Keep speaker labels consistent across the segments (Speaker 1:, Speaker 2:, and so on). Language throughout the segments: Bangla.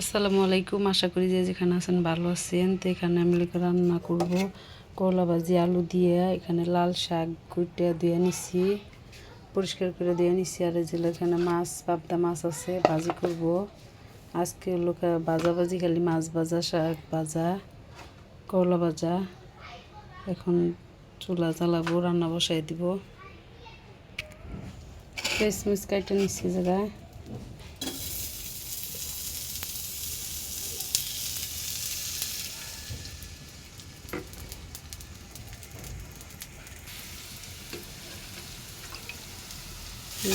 Speaker 1: আসসালামু আলাইকুম, আশা করি যে যেখানে আছেন ভালো আছেন। তো এখানে আমি রান্না করব। করলা ভাজি, আলু দিয়ে এখানে লাল শাক কুটে দিয়ে নিছি, পরিষ্কার করে দিয়ে নিছি। আর এই যে এখানে মাছ, পাবদা মাছ আছে, ভাজি করব। আজকে লোক ভাজা ভাজি, খালি মাছ ভাজা, শাক ভাজা করলা ভাজা। এখন চুলা জ্বালাবো, রান্না বসাই দিব। কিশমিশ কাইটে নিচ্ছি জায়গায় এই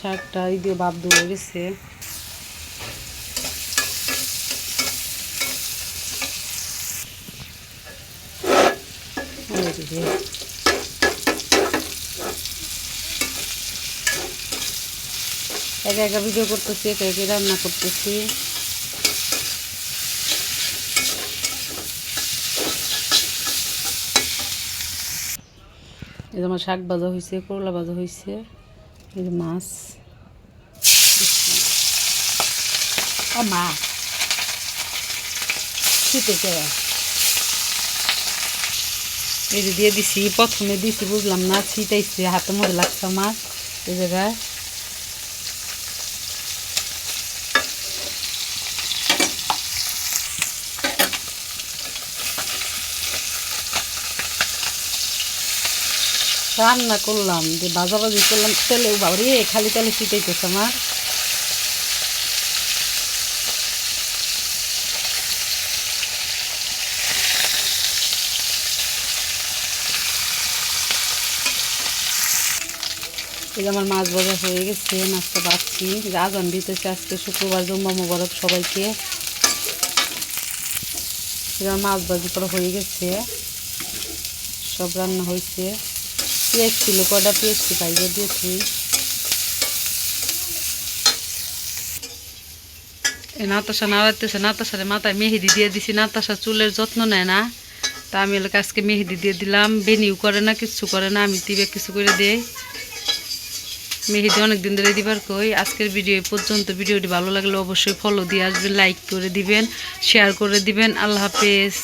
Speaker 1: শাকটা এই দিয়ে বাপ ধুয়ে গেছে। একা একা ভিডিও করতেছি, একা একা রান্না করতেছি। এই যে আমার শাক ভাজা হয়েছে করলা ভাজা হয়েছে এই যে মাছ। মা। শীতেছে এই যে দিয়ে দিছি, প্রথমে দিছি, বুঝলাম না, ছিটাইছি, হাতে মধ্যে লাগছে আমার। এই জায়গায়। রান্না করলাম, যে ভাজাভাজি করলাম, তেলে বাবরে খালি তেলে শীতাইতেছে আমার। এই আমার মাছ ভাজা হয়ে গেছে, মাছটা পাচ্ছি আজান দিতেছে আজকে শুক্রবার, জম্মা মোবারক সবাইকে। মাছ ভাজি করা হয়ে গেছে, সব রান্না হয়েছে। পেঁয়াজ ছিল কটা পেঁয়াজ পাইবে দিয়েছি নাতাশা নাড়াইতেছে, নাতাশারে মাথায় মেহেদি দিয়ে দিছি, নাতাশা চুলের যত্ন নেয় না। তা আমি এলাকা আজকে মেহেদি দিয়ে দিলাম, বেনিও করে না কিছু করে না, আমি দিবে কিছু করে দেই। মেহেদি অনেকদিন ধরে দিবার কই, আজকের ভিডিও পর্যন্ত। ভিডিওটি ভালো লাগলে অবশ্যই ফলো দিয়ে আসবেন লাইক করে দিবেন শেয়ার করে দিবেন। আল্লাহ হাফেজ।